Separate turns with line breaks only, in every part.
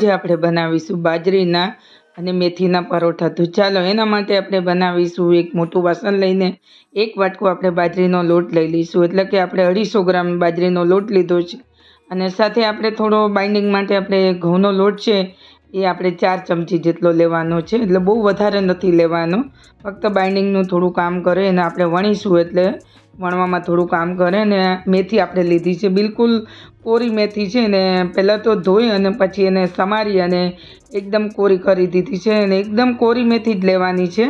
આજે આપણે બનાવીશું બાજરીના અને મેથીના પરોઠા. તો ચાલો એના માટે આપણે બનાવીશું એક મોટું વાસણ લઈને એક વાટકો આપણે બાજરીનો લોટ લઈ લઈશું. એટલે કે આપણે અઢીસો ગ્રામ બાજરીનો લોટ લીધો છે. અને સાથે આપણે થોડો બાઇન્ડિંગ માટે આપણે ઘઉંનો લોટ છે એ આપણે ચાર ચમચી જેટલો લેવાનો છે. એટલે બહુ વધારે નથી લેવાનો. ફક્ત બાઇન્ડિંગનું થોડું કામ કરે અને આપણે વણીશું એટલે વણવામાં થોડું કામ કરે ને મેથી આપણે લીધી છે. બિલકુલ કોરી મેથી છે ને પહેલાં તો ધોઈ અને પછી એને સમારી અને એકદમ કોરી કરી દીધી છે અને એકદમ કોરી મેથી જ લેવાની છે.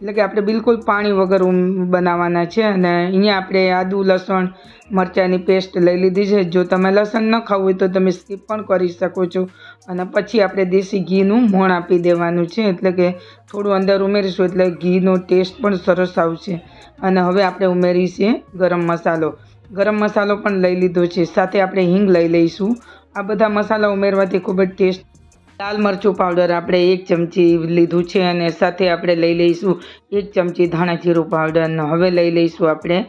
એટલે કે આપણે બિલકુલ પાણી વગર બનાવવાના છે અને અહીંયા આપણે આદું, લસણ, મરચાંની પેસ્ટ લઈ લીધી છે. જો તમે લસણ ન ખાવું હોય તો તમે સ્કીપ પણ કરી શકો છો. અને પછી આપણે દેશી ઘીનું મોણ આપી દેવાનું છે. એટલે કે થોડું અંદર ઉમેરીશું એટલે ઘીનો ટેસ્ટ પણ સરસ આવશે. અને હવે આપણે ઉમેરીશું ગરમ મસાલો. ગરમ મસાલો પણ લઈ લીધો છે. સાથે આપણે હિંગ લઈ લઈશું. આ બધા મસાલા ઉમેરવાથી ખૂબ જ ટેસ્ટ લાલ મરચું પાવડર આપણે એક ચમચી લીધું છે અને સાથે આપણે લઈ લઈશું એક ચમચી ધાણા જીરું પાવડર અને હવે લઈ લઈશું આપણે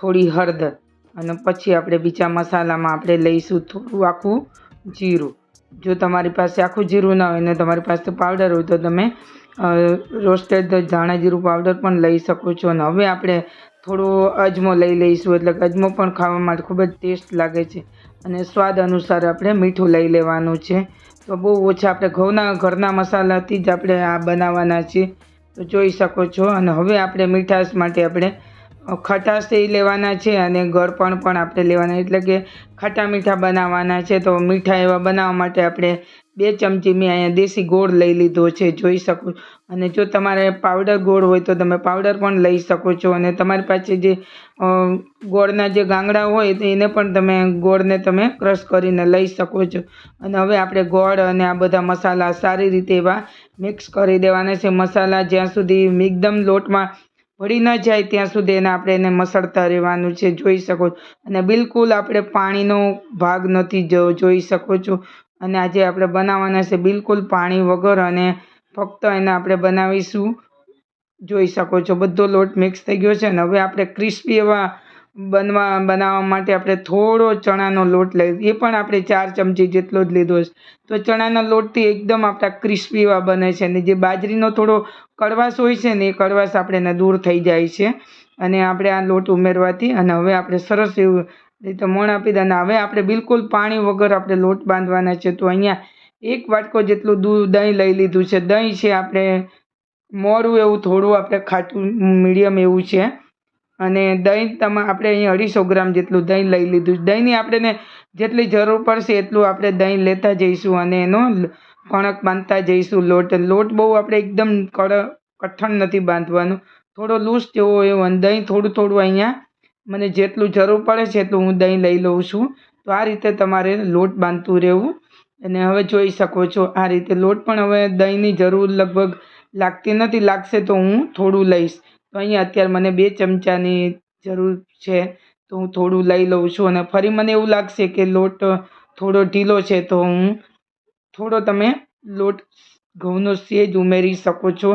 થોડી હળદર. અને પછી આપણે બીજા મસાલામાં આપણે લઈશું થોડું આખું જીરું. જો તમારી પાસે આખું જીરું ના હોય ને તમારી પાસે પાવડર હોય તો તમે રોસ્ટેડ ધાણા જીરું પાવડર પણ લઈ શકો છો. અને હવે આપણે થોડો અજમો લઈ લઈશું, એટલે અજમો પણ ખાવા માટે ખૂબ જ ટેસ્ટ લાગે છે. અને સ્વાદ અનુસાર આપણે મીઠું લઈ લેવાનું છે. તો બહુ ઓછા આપણે ઘઉંના, ઘરના મસાલાથી જ આપણે આ બનાવવાના છીએ. તો જોઈ શકો છો. અને હવે આપણે મીઠાશ માટે આપણે ખટાશ એ લેવાના છે અને ગળપણ પણ આપણે લેવાના. એટલે કે ખાટા મીઠા બનાવવાના છે. તો મીઠા એવા બનાવવા માટે આપણે બે ચમચી મેં અહીંયા દેશી ગોળ લઈ લીધો છે. જોઈ શકો અને જો તમારે પાવડર ગોળ હોય તો તમે પાવડર પણ લઈ શકો છો. અને તમારી પાસે જે ગોળના જે ગાંગડા હોય તો એને પણ તમે ગોળને તમે ક્રશ કરીને લઈ શકો છો. અને હવે આપણે ગોળ અને આ બધા મસાલા સારી રીતે એવા મિક્સ કરી દેવાના છે. મસાલા જ્યાં સુધી એકદમ લોટમાં ભળી ન જાય ત્યાં સુધી એને આપણે એને મસળતા રહેવાનું છે, જોઈ શકો અને બિલકુલ આપણે પાણીનો ભાગ નથી જોઈ શકો છો. અને આજે આપણે બનાવવાના છે બિલકુલ પાણી વગર અને ફક્ત એને આપણે બનાવીશું. જોઈ શકો છો, બધો લોટ મિક્સ થઈ ગયો છે. અને હવે આપણે ક્રિસ્પી એવા બનવા, બનાવવા માટે આપણે થોડો ચણાનો લોટ લઈ, એ પણ આપણે ચાર ચમચી જેટલો જ લીધો છે. તો ચણાના લોટથી એકદમ આપણા ક્રિસ્પી એવા બને છે અને જે બાજરીનો થોડો કડવાશ હોય છે ને એ કડવાશ આપણે દૂર થઈ જાય છે. અને આપણે આ લોટ ઉમેરવાથી અને હવે આપણે સરસ એવું રીતે મોણ આપી દે અને હવે આપણે બિલકુલ પાણી વગર આપણે લોટ બાંધવાના છે. તો અહીંયા એક વાટકો જેટલું દૂધ, દહીં લઈ લીધું છે. દહીં છે આપણે, મોરું એવું થોડું આપણે ખાટું, મીડિયમ એવું છે. અને દહીં તમે, આપણે અહીં અઢીસો ગ્રામ જેટલું દહીં લઈ લીધું દહીંની આપણે જેટલી જરૂર પડશે એટલું આપણે દહીં લેતા જઈશું અને એનો કણક બાંધતા જઈશું લોટ. લોટ બહુ આપણે એકદમ કડ, કઠણ નથી બાંધવાનું. થોડો લૂઝ જેવો એવો અને દહીં થોડું થોડું અહીંયા મને જેટલું જરૂર પડે છે એટલું હું દહીં લઈ લઉં છું. તો આ રીતે તમારે લોટ બાંધતું રહેવું. અને હવે જોઈ શકો છો આ રીતે. લોટ પણ હવે દહીંની જરૂર લગભગ લાગતી નથી. લાગશે તો હું થોડું લઈશ. તો અહીંયા અત્યારે મને બે ચમચાની જરૂર છે, તો હું થોડું લઈ લઉં છું અને ફરી મને એવું લાગશે કે લોટ થોડો ઢીલો છે, તો હું થોડો તમે લોટ ઘઉંનો સેજ ઉમેરી શકો છો.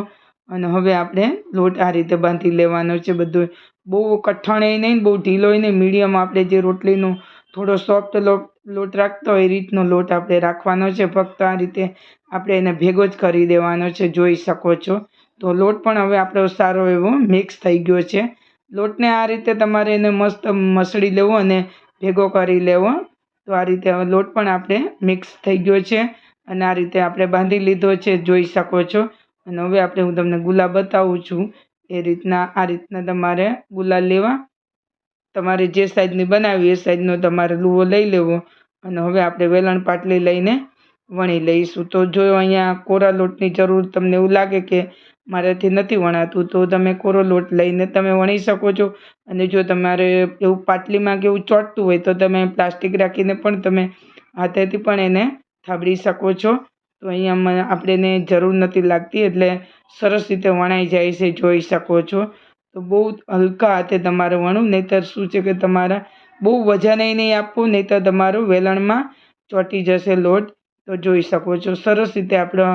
અને હવે આપણે લોટ આ રીતે બાંધી લેવાનો છે બધું. બહુ કઠણ એ નહીં, બહુ ઢીલો નહીં, મીડિયમ આપણે જે રોટલીનો થોડો સોફ્ટ લોટ લોટ રાખતો હોય એ રીતનો લોટ આપણે રાખવાનો છે. ફક્ત આ રીતે આપણે એને ભેગો જ કરી દેવાનો છે, જોઈ શકો છો. તો લોટ પણ હવે આપણો સારો એવો મિક્સ થઈ ગયો છે. લોટને આ રીતે તમારે એને મસ્ત મસળી લેવો અને ભેગો કરી લેવો. તો આ રીતે હવે લોટ પણ આપણે મિક્સ થઈ ગયો છે અને આ રીતે આપણે બાંધી લીધો છે, જોઈ શકો છો. અને હવે આપણે હું તમને ગુલાબ બતાવું છું. એ રીતના આ રીતના તમારે ગુલાલ લેવા. તમારે જે સાઈઝની બનાવી એ સાઈઝનો તમારે લુવો લઈ લેવો. અને હવે આપણે વેલણ પાટલી લઈને વણી લઈશું. તો જો અહીંયા કોરા લોટની જરૂર તમને એવું લાગે કે મારાથી નથી વણાતું, તો તમે કોરો લોટ લઈને તમે વણી શકો છો. અને જો તમારે એવું પાટલીમાં કે એવું ચોંટતું હોય, તો તમે પ્લાસ્ટિક રાખીને પણ તમે હાથેથી પણ એને થાબડી શકો છો. તો અહીંયા આપણે એને જરૂર નથી લાગતી, એટલે સરસ રીતે વણાઈ જાય છે, જોઈ શકો છો. તો બહુ હલકા હાથે તમારે વણવું, નહીંતર શું છે કે તમારા બહુ વજન નહીં આપવું, નહીંતર તમારું વેલણમાં ચોંટી જશે લોટ. તો જોઈ શકો છો, સરસ રીતે આપણો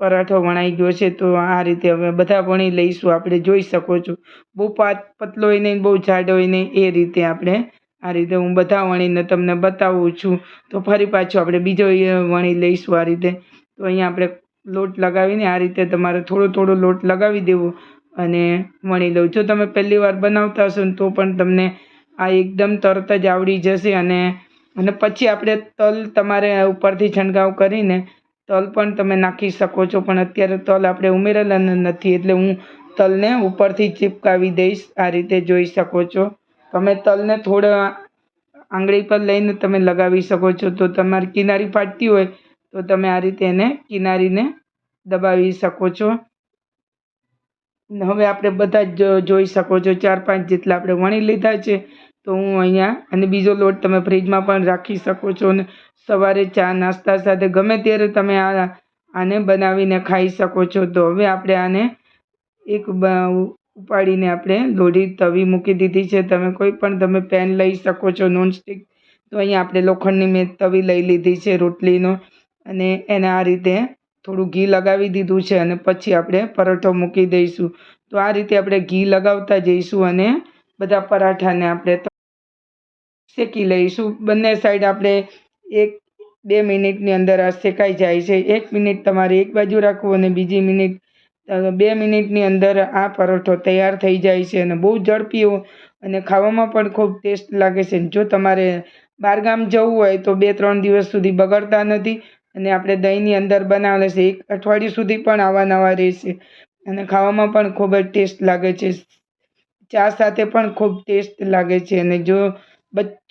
પરાઠો વણાઈ ગયો છે, તો આ રીતે હવે બધા વણી લઈશું, આપણે જોઈ શકો છો. બહુ પાત, પતલો હોય નહીં, બહુ જાડો હોય નહીં, એ રીતે આપણે આ રીતે હું બધા વણીને તમને બતાવું છું. તો ફરી પાછું આપણે બીજો વણી લઈશું આ રીતે. તો અહીંયા આપણે લોટ લગાવીને આ રીતે તમારે થોડો થોડો લોટ લગાવી દેવો અને વણી લઉં. જો તમે પહેલી વાર બનાવતા હશો તો પણ તમને આ એકદમ તરત જ આવડી જશે અને અને પછી આપણે તલ તમારે ઉપરથી છંટકાવ કરીને તલ પણ તમે નાખી શકો છો. પણ અત્યારે તલ આપણે ઉમેરેલા નથી. એટલે હું તલને ઉપરથી ચીપકાવી દઈશ. આ રીતે જોઈ શકો છો. તમે તલને થોડા આંગળી પર લઈને તમે લગાવી શકો છો. તો તમારી કિનારી ફાટતી હોય તો તમે આ રીતે એને કિનારીને દબાવી શકો છો. હવે આપણે બધા જ જોઈ શકો છો. ચાર પાંચ જેટલા આપણે વણી લીધા છે. તો હું અહીંયા અને બીજો લોટ તમે ફ્રીજમાં પણ રાખી શકો છો ને સવારે ચા નાસ્તા સાથે ગમે ત્યારે તમે આ આને બનાવીને ખાઈ શકો છો. તો હવે આપણે આને એક ઉપાડીને આપણે લોઢી તવી મૂકી દીધી છે. તમે કોઈ પણ તમે પેન લઈ શકો છો નોનસ્ટિક તો અહીંયા આપણે લોખંડની મેં તવી લઈ લીધી છે રોટલીનો અને એને આ રીતે થોડું ઘી લગાવી દીધું છે અને પછી આપણે પરોઠો મૂકી દઈશું. તો આ રીતે આપણે ઘી લગાવતા જઈશું અને બધા પરાઠાને આપણે શેકી લઈશું. બંને સાઈડ આપણે એક, બે મિનિટની અંદર આ શેકાઈ જાય છે. એક મિનિટ તમારે એક બાજુ રાખવું અને બીજી મિનિટ બે મિનિટની અંદર આ પરોઠો તૈયાર થઈ જાય છે અને બહુ ઝડપી અને ખાવામાં પણ ખૂબ ટેસ્ટ લાગે છે. જો તમારે બહારગામ જવું હોય તો બે, ત્રણ દિવસ સુધી બગડતા નથી અને આપણે દહીંની અંદર બનાવેલા છે. એક અઠવાડિયું સુધી પણ આવા નવા રહેશે અને ખાવામાં પણ ખૂબ જ ટેસ્ટ લાગે છે. ચા સાથે પણ ખૂબ ટેસ્ટ લાગે છે અને જો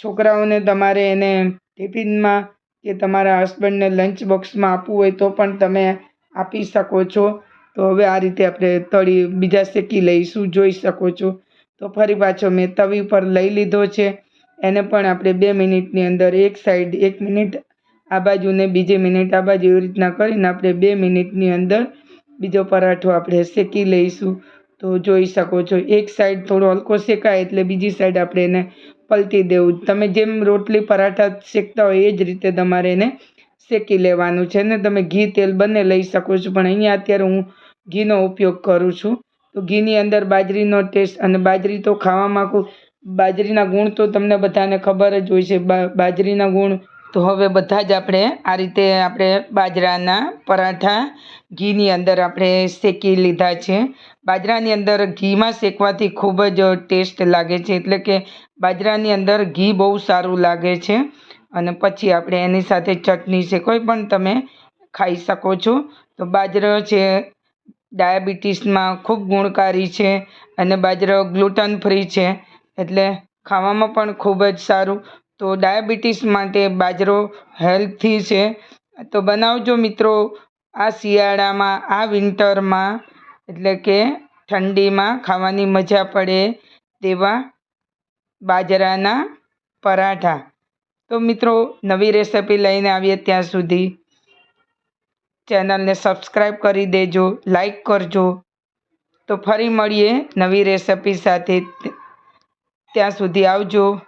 છોકરાઓને તમારે એને ટિફિનમાં કે તમારા હસબન્ડને લંચ બોક્સમાં આપવું હોય તો પણ તમે આપી શકો છો. તો હવે આ રીતે આપણે તળી બીજા શેકી લઈશું, જોઈ શકો છો. તો ફરી પાછો મેં તવી પર લઈ લીધો છે. એને પણ આપણે બે મિનિટની અંદર એક સાઈડ એક મિનિટ આ બાજુ ને બીજી મિનિટ આ બાજુ એવી રીતના કરીને આપણે બે મિનિટની અંદર બીજો પરાઠો આપણે શેકી લઈશું. તો જોઈ શકો છો. એક સાઈડ થોડો હલકો શેકાય એટલે બીજી સાઈડ આપણે એને પલટી દેવું. તમે જેમ રોટલી પરાઠા શેકતા હોય એ જ રીતે તમારે એને શેકી લેવાનું છે ને તમે ઘી તેલ બંને લઈ શકો છો. પણ અહીંયા અત્યારે હું ઘીનો ઉપયોગ કરું છું. તો ઘીની અંદર બાજરીનો ટેસ્ટ અને બાજરી તો ખાવામાં બાજરીના ગુણ તો તમને બધાને ખબર જ હોય છે. બાજરીના ગુણ તો હવે બધા જ આપણે આ રીતે આપણે બાજરાના પરાઠા ઘીની અંદર આપણે શેકી લીધા છે. બાજરાની અંદર ઘીમાં શેકવાથી ખૂબ જ ટેસ્ટ લાગે છે, એટલે કે બાજરાની અંદર ઘી બહુ સારું લાગે છે. અને પછી આપણે એની સાથે ચટણી છે, કોઈ પણ તમે ખાઈ શકો છો. તો બાજરો છે, ડાયાબિટીસમાં ખૂબ ગુણકારી છે અને બાજરો ગ્લુટન ફ્રી છે, એટલે ખાવામાં પણ ખૂબ જ સારું. તો ડાયાબિટીસ માટે બાજરો હેલ્થી છે. તો બનાવજો મિત્રો, આ શિયાળામાં, આ વિન્ટરમાં, એટલે કે ઠંડીમાં ખાવાની મજા પડે તેવા બાજરાના પરાઠા. તો મિત્રો, નવી રેસિપી લઈને આવીએ ત્યાં સુધી. ચેનલને સબસ્ક્રાઈબ કરી દેજો લાઈક કરજો. તો ફરી મળીએ નવી રેસિપી સાથે. ત્યાં સુધી આવજો.